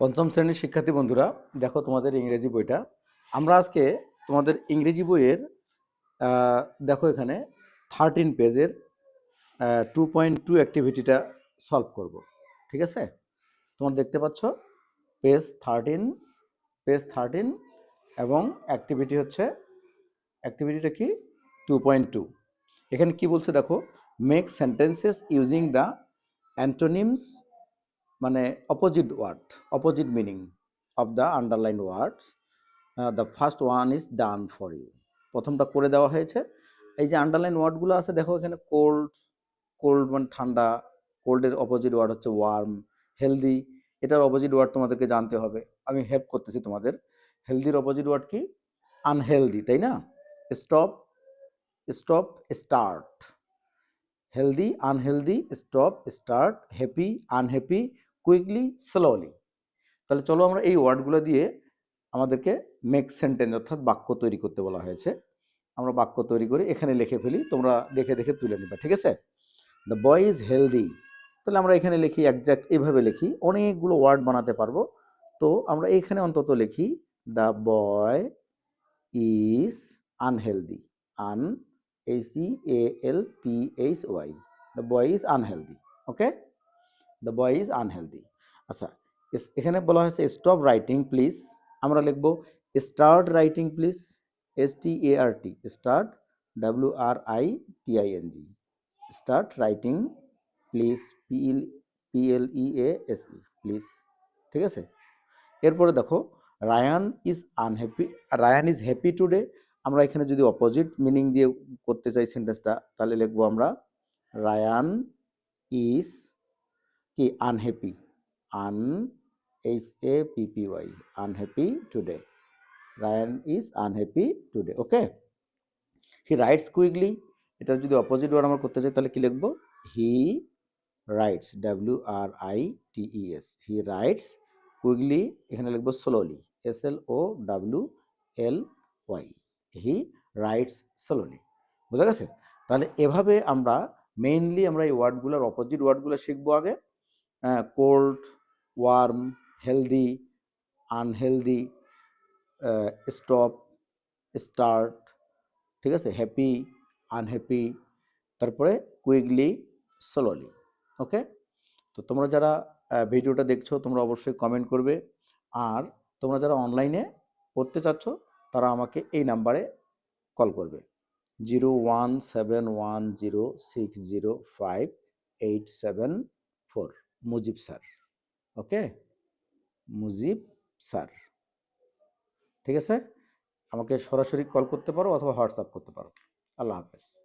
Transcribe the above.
পঞ্চম শ্রেণির শিক্ষার্থী বন্ধুরা, দেখো তোমাদের ইংরেজি বইটা। আমরা আজকে তোমাদের ইংরেজি বইয়ের দেখো এখানে থার্টিন পেজের টু পয়েন্ট টু অ্যাক্টিভিটিটা সলভ করব। ঠিক আছে? তোমরা দেখতে পাচ্ছ পেজ থার্টিন পেজ থার্টিন এবং অ্যাক্টিভিটি হচ্ছে অ্যাক্টিভিটিটা কি? টু পয়েন্ট টু এখানে কী বলছে দেখো make sentences using the antonyms মানে opposite word opposite meaning of the underline words the first one is done for you প্রথমটা করে দেওয়া হয়েছে। এই যে আন্ডারলাইন ওয়ার্ডগুলো আছে, দেখো এখানে কোল্ড কোল্ড মানে ঠান্ডা কোল্ডের অপোজিট ওয়ার্ড হচ্ছে ওয়ার্ম হেলদি এটার অপোজিট ওয়ার্ড তোমাদেরকে জানতে হবে। আমি হেল্প করতেছি তোমাদের। হেলদির অপোজিট ওয়ার্ড কি? আনহেলদি তাই না? Stop stop start healthy unhealthy stop start happy unhappy quickly slowly তাহলে চলো আমরা এই ওয়ার্ডগুলো দিয়ে আমাদেরকে মেক সেন্টেন্স অর্থাৎ বাক্য তৈরি করতে বলা হয়েছে। আমরা বাক্য তৈরি করে এখানে লিখে ফেলি, তোমরা দেখে দেখে তুলে নিবে, ঠিক আছে? দ্য বয় ইজ হেলদি তাহলে আমরা এখানে লিখি একজ্যাক্ট এইভাবে লিখি, অনেকগুলো ওয়ার্ড বানাতে পারব। তো আমরা এখানে অন্তত লিখি the boy is unhealthy un H E A L T H Y the boy is unhealthy okay the boy is unhealthy আচ্ছা এখানে বলা হয়েছে স্টপ রাইটিং প্লিজ আমরা লিখব start writing please S T A R T start W R I T I N G start writing please P L P L E A S E please ঠিক আছে? এরপরে দেখো Ryan is unhappy Ryan is happy today আমরা এখানে যদি opposite meaning দিয়ে করতে চাই সেন্টেন্সটা তাহলে লিখব আমরা রায়ান ইজ কি unhappy un H A P P Y unhappy today Ryan is unhappy today okay he writes quickly এটার যদি অপোজিট ওয়ার্ড আমরা করতে চাই, তাহলে কি লিখব? He writes W R I T E S he writes quickly এখানে লিখব slowly S L O W L Y he writes slowly বোঝা গেছে? তাহলে এভাবে আমরা মেইনলি আমরা এই ওয়ার্ডগুলোর অপোজিট ওয়ার্ডগুলো শিখব আগে cold warm healthy unhealthy stop start ঠিক আছে? হ্যাপি আনহ্যাপি তারপরে কুইকলি স্লোলি ওকে তো তোমরা যারা ভিডিওটা দেখছ, তোমরা অবশ্যই কমেন্ট করবে। আর তোমরা যারা অনলাইনে পড়তে চাচ্ছ, তারা আমাকে এই নাম্বারে কল করবে। Zero one seven one zero six zero five eight seven Mujib sir, okay? Mujib sir. ঠিক আছে? আমাকে সরাসরি কল করতে পারো অথবা হোয়াটসঅ্যাপ করতে পারো। আল্লাহ হাফেজ।